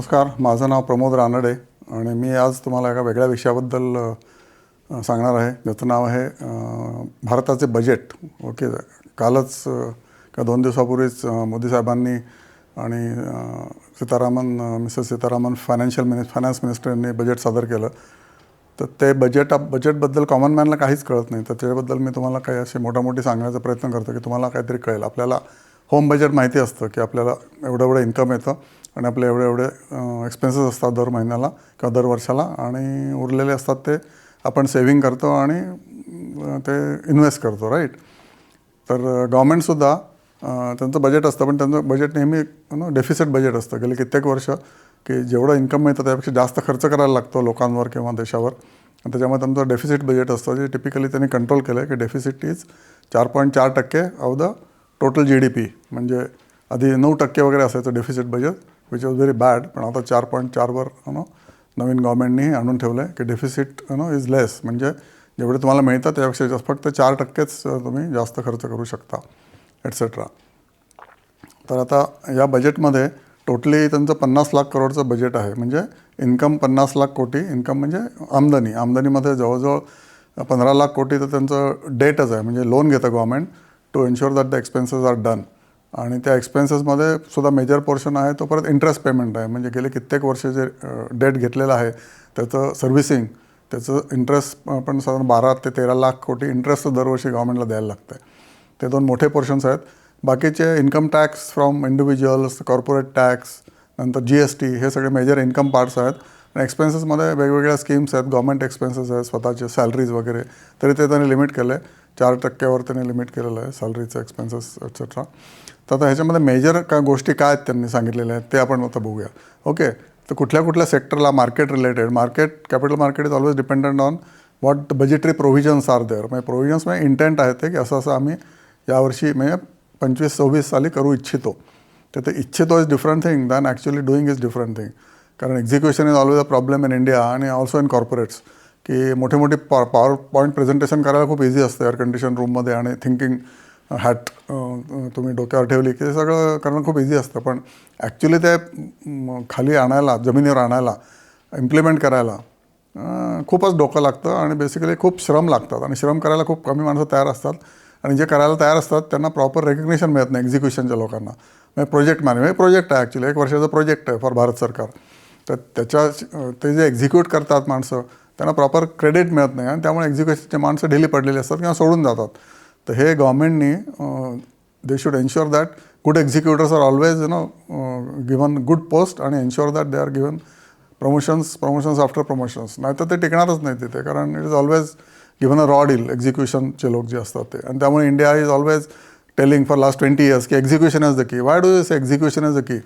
नमस्कार माझं नाव प्रमोद रानडे आणि मी आज तुम्हाला एका वेगळ्या विषयाबद्दल सांगणार आहे. ज्याचं नाव आहे भारताचे बजेट ओके कालच का दोन दिवसापूर्वीच मोदी साहेबांनी आणि Sitharaman Mrs Sitharaman financial mini finance मिनिस्टरने budget सादर केलं. तर ते बजेट बजेटबद्दल कॉमन मॅनला काहीच कळत नाही. तर त्याच्याबद्दल मी तुम्हाला काही असे मोठामोठी सांगण्याचा प्रयत्न करतो की तुम्हाला काहीतरी कळेल. आपल्याला होम बजेट माहिती असतं की आपल्याला एवढं एवढं इन्कम येतं. आणि आपले एवढे एवढे एक्सपेन्सेस असतात दर महिन्याला किंवा दर वर्षाला आणि उरलेले असतात ते आपण सेव्हिंग करतो आणि ते इन्व्हेस्ट करतो राईट तर गव्हर्मेंटसुद्धा त्यांचं बजेट असतं पण त्यांचं बजेट नेहमी नो डेफिसिट बजेट असतं. गेले कित्येक वर्ष की जेवढं इन्कम मिळतं त्यापेक्षा जास्त खर्च करायला लागतो लोकांवर किंवा देशावर. आणि त्याच्यामुळे त्यांचं डेफिसिट बजेट असतं जे टिपिकली त्यांनी कंट्रोल केलं आहे की डेफिसिट इज चार पॉईंट चार टक्के of the total G D P म्हणजे आधी नऊ टक्के वगैरे असायचं deficit budget which was very bad पण आता चार पॉईंट चारवर नो नवीन गव्हर्मेंटनी आणून ठेवलं आहे की डेफिसिट नो इज लेस म्हणजे जेवढे तुम्हाला मिळतात त्यापेक्षा जास्त फक्त चार टक्केच uh, तुम्ही जास्त खर्च करू शकता एट्सेट्रा तर आता या बजेटमध्ये टोटली त्यांचं पन्नास लाख करोडचं बजेट आहे. म्हणजे इन्कम पन्नास लाख कोटी इन्कम म्हणजे आमदनी. आमदनीमध्ये जवळजवळ पंधरा लाख कोटी तर त्यांचं डेटच आहे. म्हणजे लोन घेतं government to ensure that the expenses are done आणि त्या एक्सपेन्सेसमध्ये सुद्धा मेजर पोर्शन आहे. तो परत इंटरेस्ट पेमेंट आहे. म्हणजे गेले कित्येक वर्ष जे डेट घेतलेलं आहे त्याचं सर्व्हिसिंग त्याचं इंटरेस्ट पण साधारण बारा ते तेरा लाख कोटी इंटरेस्ट दरवर्षी गव्हर्मेंटला द्यायला लागतं आहे ते दोन मोठे पोर्शन्स आहेत. बाकीचे income tax from individuals corporate tax नंतर जी एस टी हे सगळे मेजर इन्कम पार्ट्स आहेत. आणि एक्सपेन्सेसमध्ये वेगवेगळ्या स्कीम्स आहेत. गव्हर्मेंट एक्सपेन्सेस आहेत स्वतःचे सॅलरीज वगैरे. तरी ते त्यांनी लिमिट केलं आहे चार टक्क्यावर त्यांनी लिमिट केलेलं आहे सॅलरीचं एक्सपेन्सेस एक्सेट्रा तर आता ह्याच्यामध्ये मेजर काय गोष्टी काय आहेत त्यांनी सांगितलेल्या आहेत ते आपण आता बघूया. ओके तर कुठल्या कुठल्या सेक्टरला market related market capital market is always dependent on what budgetary provisions are there म्हणजे प्रोव्हिजन्स म्हणजे इंटेंट आहे ते की असं असं आम्ही यावर्षी म्हणजे पंचवीस सव्वीस साली करू इच्छितो. तर ते इच्छितो is different thing than actually doing is different thing कारण execution is always a problem in India आणि ऑल्सो इन कॉर्पोरेट्स की मोठे मोठे पॉ पॉवर पॉईंट प्रेझेंटेशन करायला खूप इझी असतं एअर कंडिशन रूममध्ये आणि थिंकिंग हॅट तुम्ही डोक्यावर ठेवली की ते सगळं करणं खूप इझी असतं. पण ॲक्च्युली ते खाली आणायला जमिनीवर आणायला इम्प्लिमेंट करायला खूपच डोकं लागतं आणि बेसिकली खूप श्रम लागतात. आणि श्रम करायला खूप कमी माणसं तयार असतात. आणि जे करायला तयार असतात त्यांना प्रॉपर रेकग्नेशन मिळत नाही एक्झिक्युशनच्या लोकांना. म्हणजे प्रोजेक्ट मॅनेज म्हणजे प्रोजेक्ट आहे ॲक्च्युली एक वर्षाचा प्रोजेक्ट आहे फॉर भारत सरकार. तर त्याच्या ते जे एक्झिक्यूट करतात माणसं त्यांना प्रॉपर क्रेडिट मिळत नाही. आणि त्यामुळे एक्झिक्युशनचे माणसं ढिली पडलेली असतात किंवा सोडून जातात. तर हे गव्हर्मेंटनी they should ensure that good executors are always you know given good post आणि ensure that they are given promotions promotions after promotions नाही तर ते टिकणारच नाही तिथे कारण it is always given a raw deal एक्झिक्युशनचे लोक जे असतात ते. आणि त्यामुळे India is always telling for last twenty years की execution is the key why do this execution is the key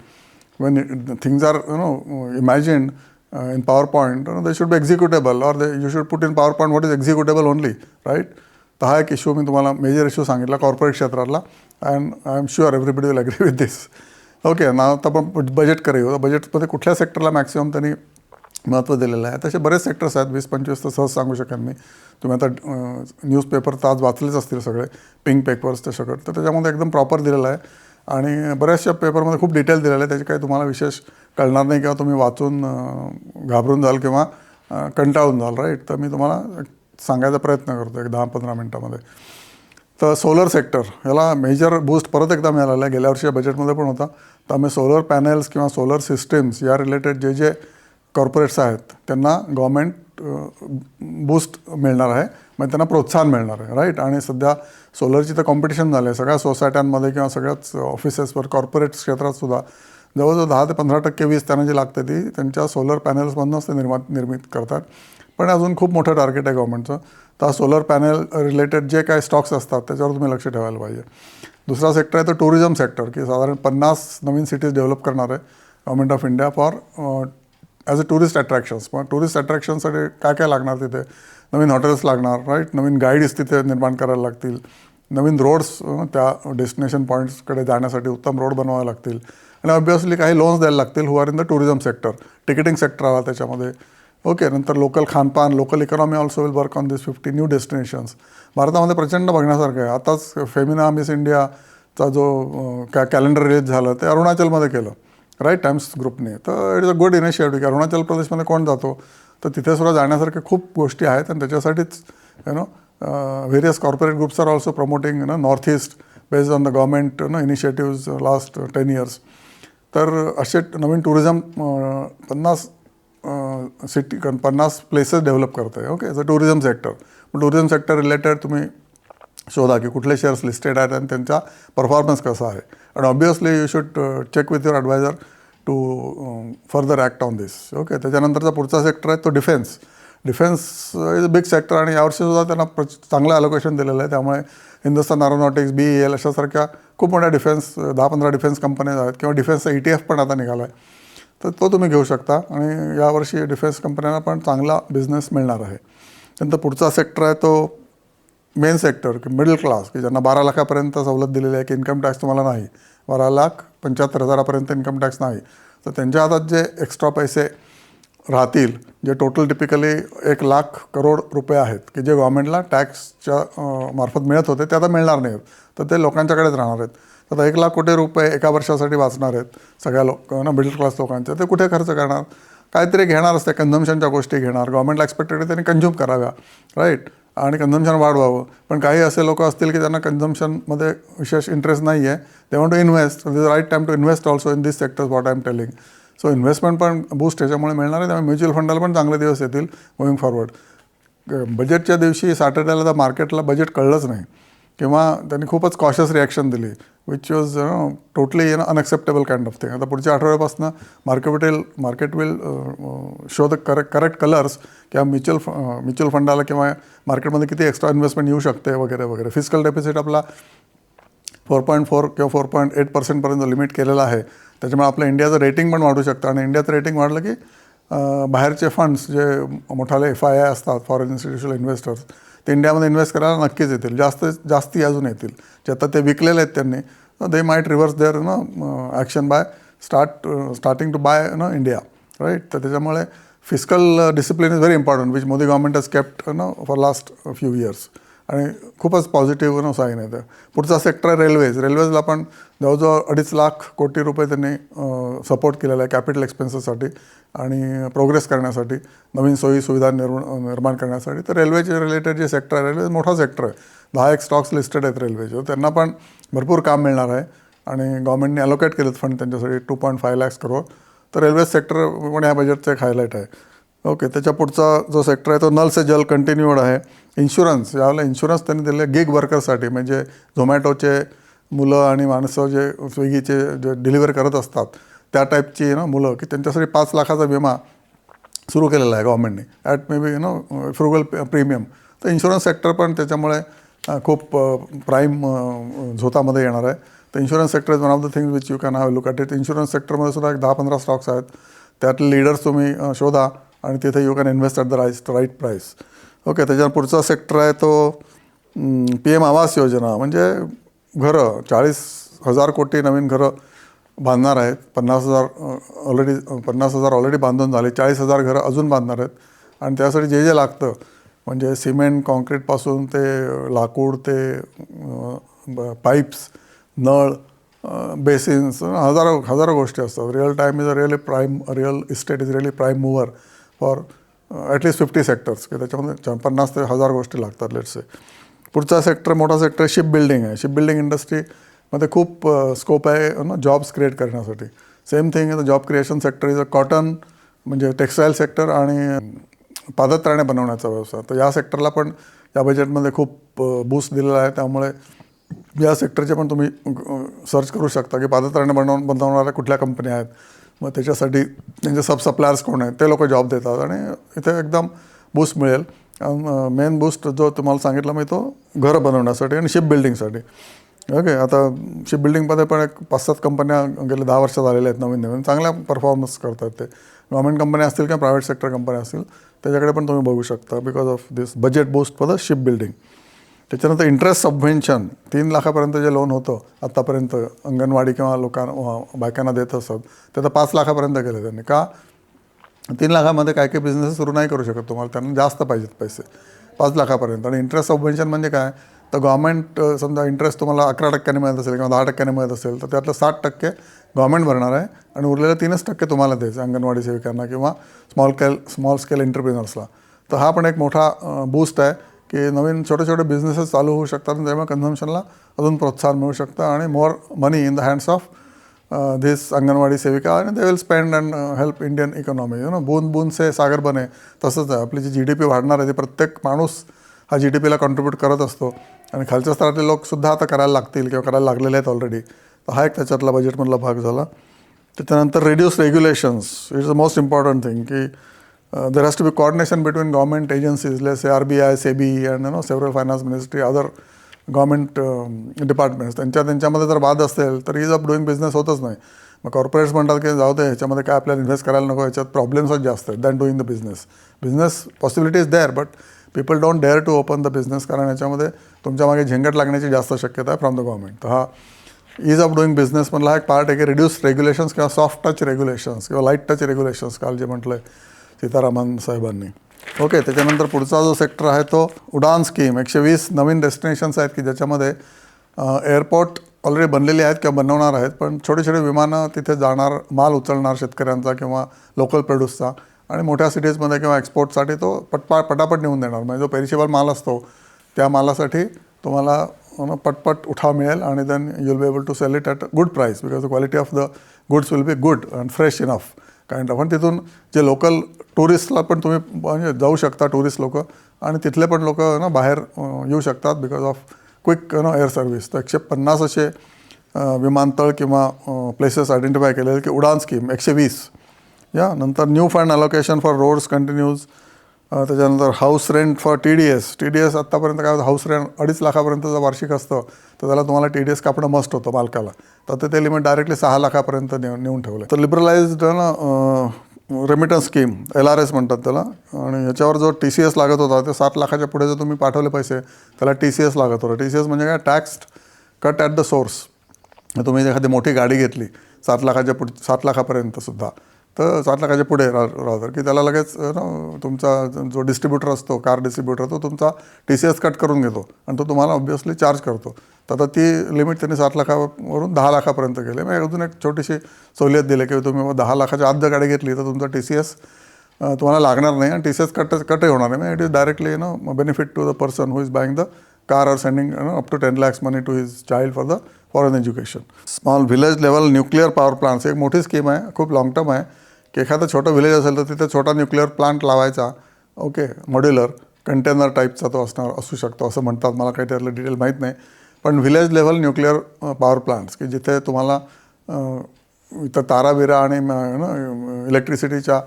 when it, things are you know imagined uh, in PowerPoint, you know, they should be executable or they, you should put in PowerPoint what is executable only, right? तर हा एक issue मी तुम्हाला major issue सांगितला corporate क्षेत्रातला. And I am sure everybody will agree with this okay ना आता आपण बजेटकडे येऊ बजेटमध्ये कुठल्या सेक्टरला मॅक्सिमम त्यांनी महत्त्व दिलेलं आहे? तसे बरेच सेक्टर्स आहेत. वीस पंचवीस तर सहज सांगू शकेन मी. तुम्ही आता न्यूजपेपर तर आज वाचलेच असतील सगळे. पिंक पेपर्स ते सगळं. तर त्याच्यामध्ये एकदम प्रॉपर दिलेलं आहे. आणि बऱ्याचशा पेपरमध्ये खूप डिटेल दिलेलं आहे. त्याचे काही तुम्हाला विशेष कळणार नाही किंवा तुम्ही वाचून घाबरून जाल किंवा कंटाळून जाल राईट तर मी तुम्हाला सांगायचा प्रयत्न करतो एक दहा पंधरा मिनटामध्ये. तर सोलर सेक्टर याला मेजर बूस्ट परत एकदा मिळालेला आहे. गेल्या वर्षी बजेटमध्ये पण होता. तर आम्ही सोलर पॅनल्स किंवा सोलर सिस्टीम्स या रिलेटेड जे जे कॉर्पोरेट्स आहेत त्यांना गव्हर्मेंट बूस्ट मिळणार आहे. म्हणजे त्यांना प्रोत्साहन मिळणार आहे. राईट आणि सध्या सोलरची तर कॉम्पिटिशन झालं आहे. सगळ्या सोसायट्यांमध्ये किंवा सगळ्याच ऑफिसेसवर कॉर्पोरेट क्षेत्रात सुद्धा जवळजवळ दहा ते पंधरा टक्के वीज त्यांना जी लागते ती त्यांच्या सोलर पॅनल्समधूनच ते निर्मात निर्मित करतात. पण अजून खूप मोठं टार्गेट आहे गव्हर्मेंटचं तर सोलर पॅनल रिलेटेड जे काही स्टॉक्स असतात त्याच्यावर तुम्ही लक्ष ठेवायला पाहिजे. दुसरा सेक्टर आहे तो टुरिझम सेक्टर की साधारण पन्नास नवीन सिटीज डेव्हलप करणार आहे government of India for as a tourist attractions पण टुरिस्ट अट्रॅक्शनसाठी काय काय लागणार तिथे? नवीन हॉटेल्स लागणार राईट नवीन गाईड्स तिथे निर्माण करायला लागतील. नवीन रोड्स त्या डेस्टिनेशन पॉईंट्सकडे जाण्यासाठी उत्तम रोड बनवावे लागतील. आणि ऑब्वियसली काही लोन्स द्यायला लागतील who are in the tourism sector ticketing sector आला त्याच्यामध्ये. ओके नंतर लोकल खानपान local economy also will work on this fifty new destinations भारतामध्ये प्रचंड बघण्यासारखं आहे. आताच फेमिना मिस इंडियाचा जो कॅ कॅलेंडर रिलीज झालं ते अरुणाचलमध्ये केलं. राईट टाइम्स ग्रुपने तर it is a good initiative की अरुणाचल प्रदेशमध्ये कोण जातो? तर तिथे सुद्धा जाण्यासारख्या खूप गोष्टी आहेत आणि त्याच्यासाठीच you know various corporate groups are also promoting you know North East based on the government you know initiatives last ten years तर असे नवीन टुरिझम पन्नास सिटी पन्नास प्लेसेस डेव्हलप करत आहे okay the tourism sector tourism sector related तुम्ही शोधा की कुठले शेअर्स लिस्टेड आहेत आणि त्यांचा परफॉर्मन्स कसा आहे. And obviously you should check with your advisor to further act on this okay त्याच्यानंतरचा पुढचा सेक्टर आहे तो defence defence is a big sector आणि यावर्षीसुद्धा त्यांना प्र चांगलं अलोकेशन दिलेलं आहे. त्यामुळे हिंदुस्तान एरोनॉटिक्स बी एल अशासारख्या खूप मोठ्या डिफेन्स दहा पंधरा डिफेन्स कंपन्या आहेत. किंवा डिफेन्सचा ई टी एफ पण आता निघाला आहे तर तो तुम्ही घेऊ शकता आणि यावर्षी डिफेन्स कंपन्यांना पण चांगला बिझनेस मिळणार आहे. त्यानंतर पुढचा सेक्टर आहे तो मेन सेक्टर की मिडल क्लास की ज्यांना बारा लाखापर्यंत सवलत दिलेली आहे की इन्कम टॅक्स तुम्हाला नाही. बारा लाख पंच्याहत्तर हजारापर्यंत इन्कम टॅक्स नाही. तर त्यांच्या हातात जे एक्स्ट्रा पैसे राहतील जे टोटल टिपिकली एक लाख करोड रुपये आहेत की जे गव्हर्मेंटला टॅक्सच्या मार्फत मिळत होते ते आता मिळणार नाहीत तर ते लोकांच्याकडेच राहणार आहेत. आता एक लाख कोटी रुपये एका वर्षासाठी वाचणार आहेत सगळ्या लोक ना मिडल क्लास लोकांचे. ते कुठे खर्च करणार? काहीतरी घेणार असते कन्झम्शनच्या गोष्टी घेणार. गव्हर्मेंटला एक्सपेक्टेड आहे त्यांनी कन्झ्युम कराव्या राईट आणि कन्झम्शन वाढवावं. पण काही असे लोक असतील की ज्यांना कन्झम्शनमध्ये विशेष इंटरेस्ट नाही आहे they want to invest this right time to invest also in this sectors what I am telling so investment पण बूस्ट याच्यामुळे मिळणार आहे. त्यामुळे म्युच्युअल फंडाला पण चांगले दिवस येतील गोईंग फॉरवर्ड बजेटच्या दिवशी सॅटर्डेला तर मार्केटला बजेट कळलंच नाही. किंवा त्यांनी खूपच कॉशियस रिॲक्शन दिली which was totally un unacceptable kind of thing आता पुढच्या आठवड्यापासून market will market will show the correct correct colours किंवा म्युच्युअल म्युच्युअल फंडाला किंवा मार्केटमध्ये किती एक्स्ट्रा इन्व्हेस्टमेंट येऊ शकते वगैरे वगैरे. फिजिकल डेफिसिट आपला फोर पॉईंट फोर किंवा फोर पॉईंट एट पर्सेंटपर्यंत लिमिट केलेलं आहे. त्याच्यामुळे आपलं इंडियाचं रेटिंग पण वाढू शकतं. आणि इंडियाचं रेटिंग वाढलं की uh, बाहेरचे फंड्स जे मोठाले एफ आय आय असतात फॉरेन इन्स्टिट्यूशनल इन्व्हेस्टर्स ते इंडियामध्ये इन्व्हेस्ट करायला नक्कीच येतील. जास्त जास्ती अजून येतील. जे आता ते विकलेले आहेत त्यांनी they might reverse their no action by start starting to buy no India right तर त्याच्यामुळे physical discipline is very important which Modi government has kept no for last few years आणि खूपच पॉझिटिव्ह नो साईन आहे पुढचा sector आहे railways रेल्वेजला पण जवळजवळ अडीच लाख कोटी रुपये त्यांनी सपोर्ट केलेला आहे कॅपिटल एक्सपेन्सेससाठी आणि प्रोग्रेस करण्यासाठी नवीन सोयी सुविधा निर्माण निर्माण करण्यासाठी. तर रेल्वेचे रिलेटेड जे सेक्टर आहे रेल्वे मोठा सेक्टर आहे. दहा एक स्टॉक्स लिस्टेड आहेत रेल्वेचे त्यांना पण भरपूर काम मिळणार आहे आणि गव्हर्मेंटने अलोकेट केलेत फंड त्यांच्यासाठी two point five lakhs crore तर रेल्वे सेक्टर पण या बजेटचं एक हायलाईट आहे. ओके त्याच्या पुढचा जो सेक्टर आहे तो नल से जल कंटिन्यूड आहे. इन्शुरन्स यावेळेला इन्शुरन्स त्यांनी दिले गिग वर्करसाठी म्हणजे झोमॅटोचे मुलं आणि माणसं जे स्विगीचे जे डिलिव्हर करत असतात त्या टाईपची ना मुलं की त्यांच्यासाठी पाच लाखाचा विमा सुरू केलेला आहे गव्हर्मेंटने at may be you know frugal premium तर इन्शुरन्स सेक्टर पण त्याच्यामुळे खूप प्राईम झोतामध्ये येणार आहे. तर insurance sector is one of the things which you can have look at it insurance सेक्टरमध्ये सुद्धा एक दहा पंधरा स्टॉक्स आहेत. त्यातले लीडर्स तुम्ही शोधा. आणि तिथे you can invest at the right right price okay त्याच्या पुढचा सेक्टर आहे तो पी एम आवास योजना. म्हणजे घरं चाळीस हजार कोटी नवीन घरं बांधणार आहेत. पन्नास हजार ऑलरेडी पन्नास हजार ऑलरेडी बांधून झाले. चाळीस हजार घरं अजून बांधणार आहेत. आणि त्यासाठी जे जे लागतं म्हणजे सिमेंट कॉन्क्रीटपासून ते लाकूड ते पाईप्स नळ बेसिन्स हजारो हजारो गोष्टी असतात. Real time is a really prime real estate is really prime mover for at least fifty sectors की त्याच्यामध्ये पन्नास ते हजार गोष्टी लागतात लेट्स पुढचा सेक्टर मोठा सेक्टर शिप बिल्डिंग आहे. शिप बिल्डिंग इंडस्ट्रीमध्ये खूप स्कोप आहे ना जॉब्स क्रिएट करण्यासाठी. Same thing is the job creation sector is a cotton म्हणजे टेक्स्टाईल सेक्टर आणि पादत्राणे बनवण्याचा व्यवसाय. तर या सेक्टरला पण या बजेटमध्ये खूप बूस्ट दिलेला आहे. त्यामुळे या सेक्टरचे पण तुम्ही सर्च करू शकता की पादत्राणे बनव बनवणाऱ्या कुठल्या कंपन्या आहेत. मग त्याच्यासाठी त्यांचे सब सप्लायर्स कोण आहेत ते लोक जॉब देतात. आणि इथे एकदम बूस्ट मिळेल. मेन बूस्ट जो तुम्हाला सांगितला मी तो घरं बनवण्यासाठी आणि शिप बिल्डिंगसाठी ओके आता शिप बिल्डिंगमध्ये पण एक पाच सात कंपन्या गेल्या दहा वर्षात आलेल्या आहेत नवीन नवीन. चांगल्या परफॉर्मन्स करतात ते. गव्हर्मेंट कंपन्या असतील किंवा प्रायव्हेट सेक्टर कंपन्या असतील त्याच्याकडे पण तुम्ही बघू शकता because of this budget boost for the ship building त्याच्यानंतर इंटरेस्ट सबव्हेन्शन तीन लाखापर्यंत जे लोन होतं. आत्तापर्यंत अंगणवाडी किंवा लोकांना बायकांना देत असत. ते तर पाच लाखापर्यंत केलं त्यांनी. का? तीन लाखामध्ये काय काही बिझनेस सुरू नाही करू शकत तुम्हाला. त्यांना जास्त पाहिजेत पैसे. पाच लाखापर्यंत. आणि इंटरेस्ट सबव्हेन्शन म्हणजे काय? तर गव्हर्मेंट समजा इंटरेस्ट तुम्हाला अकरा टक्क्याने मिळत असेल किंवा दहा टक्क्याने मिळत असेल तर त्यातलं साठ टक्के गव्हर्मेंट भरणार आहे. आणि उरलेलं तीनच टक्के तुम्हाला द्यायचं अंगणवाडी सेविकांना किंवा स्मॉल स्केल स्मॉल स्केल एंटरप्रिनर्सला तर हा पण एक मोठा बूस्ट आहे. की नवीन छोटे छोटे बिझनेसेस चालू होऊ शकतात आणि त्यामुळे कन्झम्शनला अजून प्रोत्साहन मिळू शकतं आणि more money in the hands of this anganwadi सेविका आणि they will spend and help Indian economy you know boon boon say सागर बने तसंच आहे. आपली जी जी डी पी वाढणार आहे ते प्रत्येक माणूस हा जी डी पीला कॉन्ट्रीब्यूट करत असतो. आणि खालच्या स्तरातले लोकसुद्धा आता करायला लागतील किंवा करायला लागलेले आहेत ऑलरेडी तर हा एक त्याच्यातला बजेटमधला भाग झाला. त्याच्यानंतर reduce regulations it's the most important thing की Uh, there has to be coordination between government agencies, let's say RBI, SEBI, and you know several finance ministry, other government departments um, त्यांच्या त्यांच्यामध्ये जर वाद असेल तर इज ऑफ डुईंग बिझनेस होतच नाही. मग कॉर्पोरेट्स म्हणतात की जाऊ दे ह्याच्यामध्ये काय आपल्याला इन्व्हेस्ट करायला नको ह्याच्यात प्रॉब्लेम्सच जास्त आहेत than doing the business business possibility is there but people don't dare to open the business कारण याच्यामध्ये तुमच्या मागे झेंगट लागण्याची जास्त शक्यता आहे फ्रॉम द गव्हर्मेंट तर हा इज ऑफ डुईंग बिझनेस म्हणला हा एक पार्ट आहे की रिड्यूस रेग्युलेशन्स किंवा सॉफ्ट टच रेग्युलेशन्स किंवा लाइट टच रेग्युलेशन्स काल जे म्हटलं आहे सीतारामन साहेबांनी. ओके त्याच्यानंतर पुढचा जो सेक्टर आहे तो उडान स्कीम एकशे वीस नवीन डेस्टिनेशन्स आहेत की ज्याच्यामध्ये एअरपोर्ट ऑलरेडी बनलेले आहेत किंवा बनवणार आहेत पण छोटे छोटे विमानं तिथे जाणार माल उचलणार शेतकऱ्यांचा किंवा लोकल प्रोड्यूसचा आणि मोठ्या सिटीजमध्ये किंवा एक्सपोर्टसाठी तो पटपा पटापट नेऊन देणार. म्हणजे जो पेरिशेबल माल असतो त्या मालासाठी तुम्हाला पटपट उठाव मिळेल आणि then you'll be able to sell it at good price because the quality of the goods will be good and fresh enough kind of आणि तिथून जे लोकल टुरिस्टला पण तुम्ही म्हणजे जाऊ शकता टुरिस्ट लोक आणि तिथले पण लोक ना बाहेर येऊ शकतात because of quick no air service तर एकशे पन्नास असे विमानतळ किंवा प्लेसेस आयडेंटिफाय केलेले की उडान स्कीम एकशे वीस. या नंतर new fund allocation for roads continues त्याच्यानंतर house rent for T D S T D S आत्तापर्यंत काय होतं हाऊस रेंट अडीच लाखापर्यंतचं वार्षिक असतं तर त्याला तुम्हाला टी डी एस कापणं मस्ट होतं मालकाला. तर ते- ते लिमिट डायरेक्टली सहा लाखापर्यंत नेऊन नेऊन ठेवलं तर लिबरलाइज्ड ना remittance scheme L R S म्हणतात त्याला. आणि ह्याच्यावर जो टी सी एस लागत होता ते सात लाखाच्या पुढे जर तुम्ही पाठवले पैसे त्याला टी सी एस लागत होतं. टी सी एस म्हणजे काय? Tax cut at the source तुम्ही एखादी मोठी गाडी घेतली सात लाखाच्या पुढ सात लाखापर्यंत सुद्धा. तर सात लाखाच्या पुढे रा राहतं की त्याला लगेच ना तुमचा जो डिस्ट्रीब्युटर असतो कार डिस्ट्रीब्युटर तो तुमचा टी सी एस कट करून घेतो. आणि तो तुम्हाला ऑब्वियसली चार्ज करतो. तर आता ती लिमिट त्यांनी सात लाखावरून दहा लाखापर्यंत केली. मग अजून एक छोटीशी सवलत दिली की तुम्ही मग दहा लाखाच्या आत जर गाडी घेतली तर तुमचा टी सी एस तुम्हाला लागणार नाही. आणि टी सी एस कट कटही होणार नाही. मग it is directly no benefit to the person who is buying the car or sending no up to ten lakhs money to his child for the foreign education small village level nuclear power plants एक मोठी scheme आहे. खूप long term आहे. की एखादं छोटं village असेल तर तिथे छोटा न्यूक्लिअर प्लांट लावायचा ओके मॉड्युलर कंटेनर टाईपचा तो असणार असू शकतो असं म्हणतात. मला काही त्यातलं डिटेल माहीत नाही. पण village level nuclear power plants की जिथे तुम्हाला इथं तारा बिरा आणि इलेक्ट्रिसिटीच्या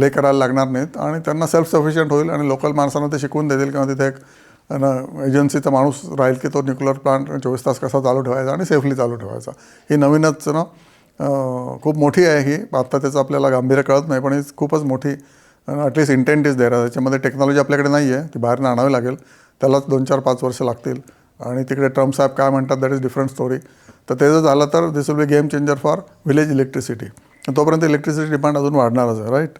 ले करायला लागणार नाहीत. आणि त्यांना सेल्फ सफिशियंट होईल आणि लोकल माणसांना ते शिकवून देतील किंवा तिथे एक एजन्सीचा माणूस राहील की तो न्यूक्लिअर प्लांट चोवीस तास कसा चालू ठेवायचा आणि सेफली चालू ठेवायचा. ही नवीनच ना खूप मोठी आहे ही. आत्ता त्याचं आपल्याला गांभीर्य कळत नाही पण ही खूपच मोठी ॲटलिस्ट इंटेंट इज देर त्याच्यामध्ये टेक्नॉलॉजी आपल्याकडे नाही आहे ती बाहेरनं आणावी लागेल. त्यालाच दोन चार पाच वर्ष लागतील. आणि तिकडे ट्रम्प साहेब काय म्हणतात दॅट इज डिफरंट स्टोरी तर ते जर झालं तर this will be game changer for village electricity तोपर्यंत इलेक्ट्रिसिटी डिमांड अजून वाढणारच आहे राईट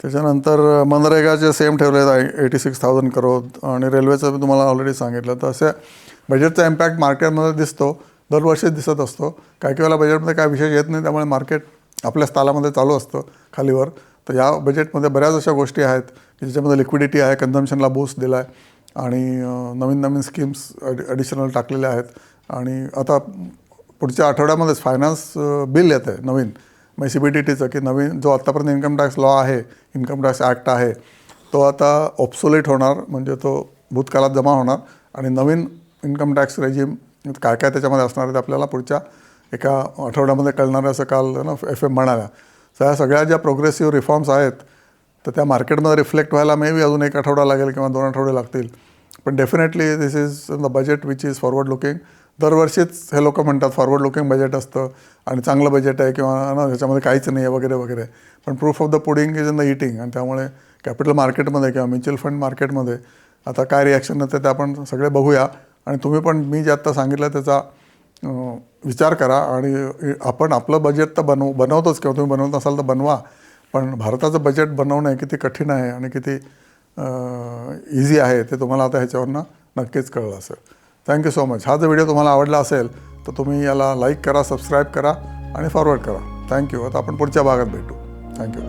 त्याच्यानंतर मनरेगाचे सेम ठेवले आहेत एटी सिक्स थाउजंड करोड आणि रेल्वेचं मी तुम्हाला ऑलरेडी सांगितलं. तर असे बजेटचा इम्पॅक्ट मार्केटमध्ये दिसतो. दरवर्षी दिसत असतो. काही काही वेळेला बजेटमध्ये काय विशेष येत नाही त्यामुळे मार्केट आपल्या स्थालामध्ये चालू असतं खालीवर. तर या बजेटमध्ये बऱ्याच अशा गोष्टी आहेत की ज्याच्यामध्ये लिक्विडिटी आहे कन्झम्शनला बूस्ट दिला आहे आणि नवीन नवीन स्कीम्स ॲडिशनल टाकलेल्या आहेत. आणि आता पुढच्या आठवड्यामध्येच फायनान्स बिल येतं आहे नवीन. मग सी बी टी टीचं की नवीन जो आत्तापर्यंत इन्कम टॅक्स लॉ आहे इन्कम टॅक्स ॲक्ट आहे तो आता ऑप्सोलेट होणार म्हणजे तो भूतकाळात जमा होणार. आणि नवीन इन्कम टॅक्स रेजिम काय काय त्याच्यामध्ये असणार आहे ते आपल्याला पुढच्या एका आठवड्यामध्ये कळणार असं काल ना एफ एम म्हणाल्या. तर ह्या सगळ्या ज्या प्रोग्रेसिव्ह रिफॉर्म्स आहेत तर त्या मार्केटमध्ये रिफ्लेक्ट व्हायला मे बी अजून एक आठवडा लागेल किंवा दोन आठवडे लागतील. पण definitely this is the budget which is forward looking दरवर्षीच हे लोक म्हणतात फॉरवर्ड लुकिंग बजेट असतं आणि चांगलं बजेट आहे किंवा ना ह्याच्यामध्ये काहीच नाही आहे वगैरे वगैरे. पण proof of the pudding is in the eating आणि त्यामुळे कॅपिटल मार्केटमध्ये किंवा म्युच्युअल फंड मार्केटमध्ये आता काय रिॲक्शन येतं ते आपण सगळे बघूया. आणि तुम्ही पण मी जे आत्ता सांगितलं त्याचा विचार करा आणि आपण आपलं बजेट तर बनव बनवतोच किंवा तुम्ही बनवत असाल तर बनवा. पण भारताचं बजेट बनवणं किती कठीण आहे आणि किती इझी आहे ते तुम्हाला आता ह्याच्यावरनं नक्कीच कळलं असेल. थँक्यू सो मच हा जर व्हिडिओ तुम्हाला आवडला असेल तर तुम्ही याला लाईक करा सबस्क्राईब करा आणि फॉरवर्ड करा. थँक्यू आता आपण पुढच्या भागात भेटू. थँक्यू